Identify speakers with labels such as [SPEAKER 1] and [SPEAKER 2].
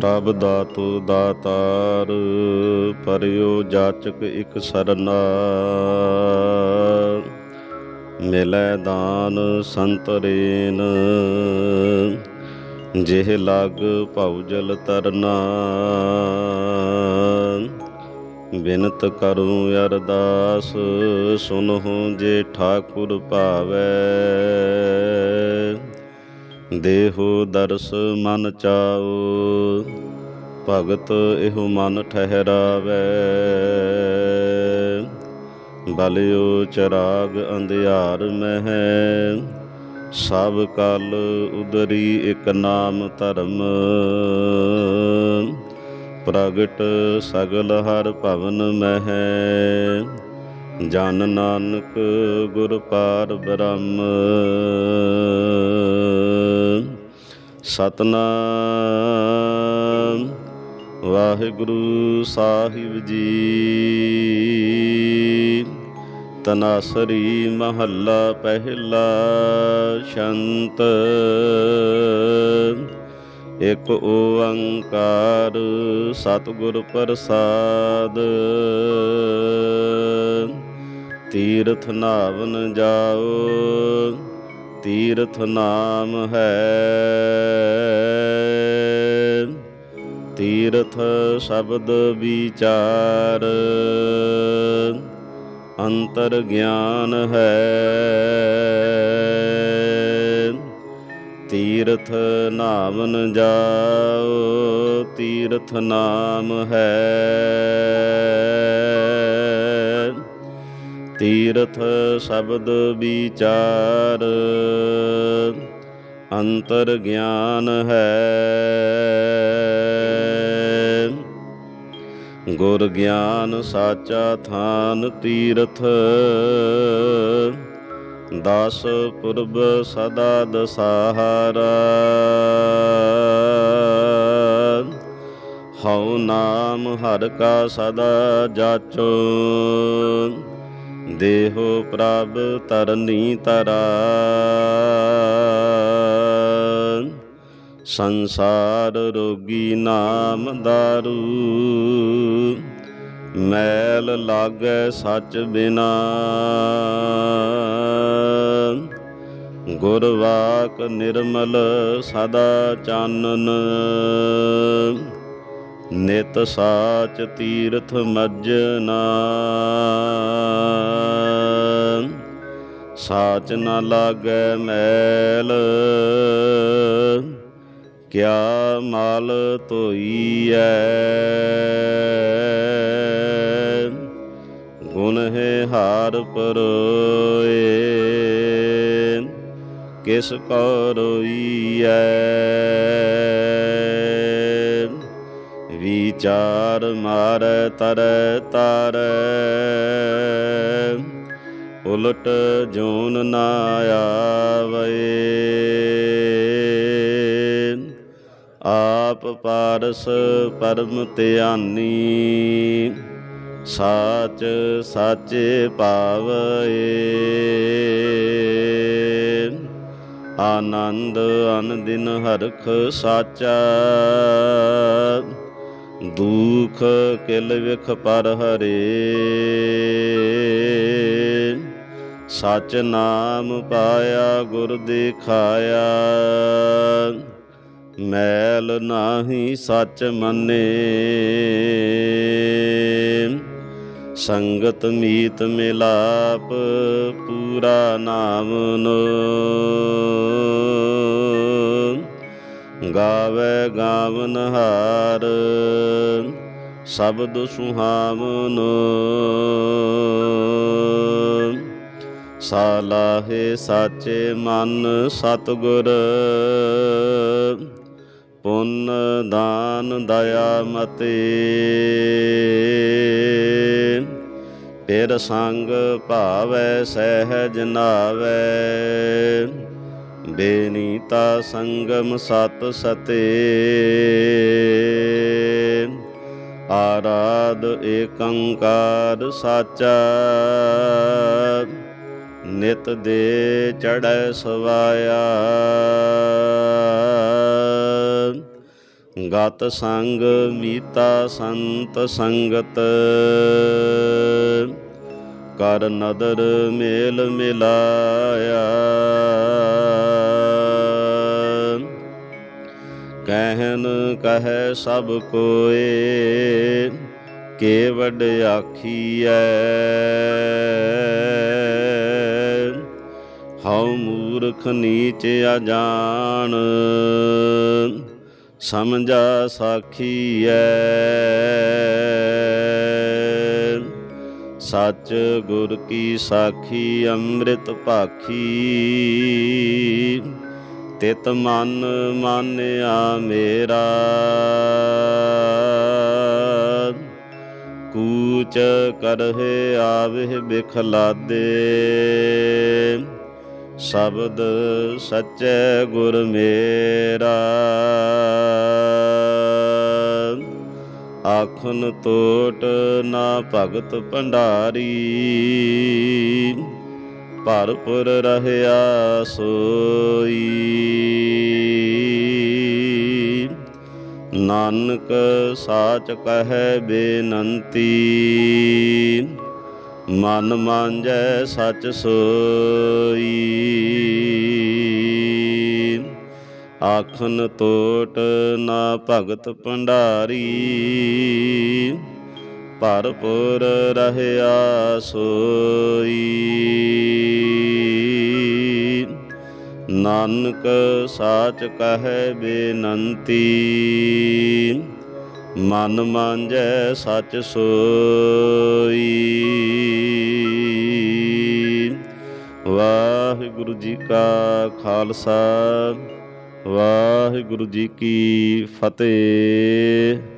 [SPEAKER 1] ਪ੍ਰਭ ਦਾਤੂ ਦਾਤਾਰ ਪਰਿਓ ਜਾਚਕ ਇਕ ਸਰਨਾ ਮਿਲੈ ਦਾਨ ਸੰਤਰੇਨ ਜਿਹ ਲਗ ਭਉਜਲ ਤਰਨਾ ਬਿਨਤ ਕਰੂੰ ਅਰਦਾਸ, ਸੁਨਹੁ ਜੇ ਠਾਕੁਰ ਭਾਵੈ। ਦੇਹੋ ਦਰਸ ਮਨ ਚਾਓ ਭਗਤ ਇਹੋ ਮਨ ਠਹਿਰਾਵੇ। ਬਲਿਓ ਚਰਾਗ ਅੰਧਿਆਰ ਮਹਿ, ਸਭ ਕਲ ਉਦਰੀ ਇੱਕ ਨਾਮ ਧਰਮ। ਪ੍ਰਗਟ ਸਗਲ ਹਰ ਭਵਨ ਮਹਿ, ਜਨ ਨਾਨਕ ਗੁਰ ਪਾਰ ਬ੍ਰਹਮ। ਸਤਨਾਮ। ਵਾਹਿਗੁਰੂ ਸਾਹਿਬ ਜੀ। ਤਨਾਸਰੀ ਮਹੱਲਾ ਪਹਿਲਾ ਸ਼ੰਤ। ਇਕ ਓੰਕਾਰ ਸਤਿਗੁਰ ਪ੍ਰਸਾਦ। ਤੀਰਥ ਨਾਵਨ ਜਾਓ। ਤੀਰਥ ਨਾਮ ਹੈ। ਤੀਰਥ ਸ਼ਬਦ ਵਿਚਾਰ ਅੰਤਰ ਗਿਆਨ ਹੈ। ਤੀਰਥ ਨਾਮਨ ਜਾਓ, ਤੀਰਥ ਨਾਮ ਹੈ। ਤੀਰਥ ਸ਼ਬਦ ਵਿਚਾਰ, ਅੰਤਰ ਗਿਆਨ ਹੈ। ਗੁਰ ਗਿਆਨ ਸਾਚਾ ਥਾਨ ਤੀਰਥ, ਦਸ ਪੁਰਬ ਸਦਾ ਦਸਾਹਾਰਾ। ਹਉ ਨਾਮ ਹਰ ਕਾ ਸਦਾ ਜਾਚੋ। ਦੇਹੋ ਪ੍ਰਭ ਤਰਨੀ ਤਰਾ ਸੰਸਾਰ ਰੋਗੀ ਨਾਮ ਦਾਰੂ। ਮੈਲ ਲਾਗੈ ਸੱਚ ਬਿਨਾ। ਗੁਰ ਵਾਕ ਨਿਰਮਲ ਸਦਾ ਚਾਨਨ। ਨਿਤ ਸਾਚ ਤੀਰਥ ਮੱਜਨਾ। ਸਾਚ ਨ ਲਾਗੈ ਮੈਲ। ਕਿਆ ਮਾਲ ਧੋਈਐ। ਗੁਣ ਹੈ ਹਾਰ ਪਰੋਏ। ਕਿਸ ਕੋ ਰੋਈਐ। ਵਿਚਾਰ ਮਾਰੈ ਤਰੈ ਤਾਰੈ। ਉਲਟ ਜੂਨ ਨਾ ਆਵੇ। ਆਪ ਪਾਰਸ ਪਰਮ ਧਿਆਨੀ, ਸਾਚ ਸਾਚੇ ਪਾਵਏ ਆਨੰਦ ਅਨ ਦਿਨ ਹਰਖ ਸਾਚਾ, ਦੁਖ ਕਿਲ ਵਿਖ ਪਰ ਹਰੇ। ਸਚ ਨਾਮ ਪਾਇਆ, ਗੁਰ ਦਿਖਾਇਆ। ਮੈਲ ਨਾਹੀ ਸੱਚ ਮੰਨੇ। ਸੰਗਤ ਮੀਤ ਮਿਲਾਪ ਪੂਰਾ ਨਾਮ ਨੋ ਗਾਵੇ ਗਾਵਨ ਹਾਰ, ਸ਼ਬਦ ਸੁਹਾਵਨ। ਸਾਲਾਹੇ ਸਾਚੇ ਮਨ ਸਤਗੁਰ। ਪੁੰਨ ਦਾਨ ਦਇਆ ਮਤੇ। ਫਿਰ ਸੰਗ ਭਾਵੈ ਸਹਿਜ ਨਾਵੈ। ਬੇਨੀਤਾ ਸੰਗਮ ਸਤ ਸਤੇ। ਆਰਾਧ ਏਕੰਕਾਰ ਸਾਚਾ। ਨਿਤ ਦੇ ਚੜੈ ਸਵਾਇਆ। ਗਤ ਸੰਗ ਮੀਤਾ ਸੰਤ ਸੰਗਤ। ਕਰ ਨਦਰ ਮੇਲ ਮਿਲਾਇਆ। ਕਹਿਨ ਕਹੈ ਸਭ ਕੋਏ। ਕੇਵਡ ਆਖੀਐ, ਹਉ ਮੂਰਖ ਨੀਚ ਅਜਾਨ ਸਮਝਾ ਸਾਖੀਐ। ਸੱਚ ਗੁਰ ਕੀ ਸਾਖੀ ਅੰਮ੍ਰਿਤ ਭਾਖੀ, ਤਿਤ ਮਨ ਮਾਨਿਆ ਮੇਰਾ। ਕੂਚ ਕਰਹਿ ਆਵਹਿ ਬਿਖਲਾਦੇ। ਸ਼ਬਦ ਸੱਚੇ ਗੁਰ ਮੇਰਾ। ਆਖਨ ਤੋਟ ਨਾ ਭਗਤ ਭੰਡਾਰੀ। ਭਰਪੁਰ ਰਹਿਆ ਸੋਈ। ਨਾਨਕ ਸਾਚ ਕਹੈ ਬੇਨੰਤੀ। ਮਨ ਮਾਂਜੈ ਸਚ ਸੋਈ। ਆਖਨ ਤੋਟ ਨਾ ਭਗਤ ਭੰਡਾਰੀ। ਭਰਪੁਰ ਰਹਿਆ ਸੋਈ। ਨਾਨਕ ਸਾਚ ਕਹੈ ਬੇਨੰਤੀ। ਮਨ ਮਾਂਜੈ ਸੱਚ ਸੋਈ। ਵਾਹਿਗੁਰੂ ਜੀ ਕਾ ਖਾਲਸਾ, ਵਾਹਿਗੁਰੂ ਜੀ ਕੀ ਫਤਿਹ।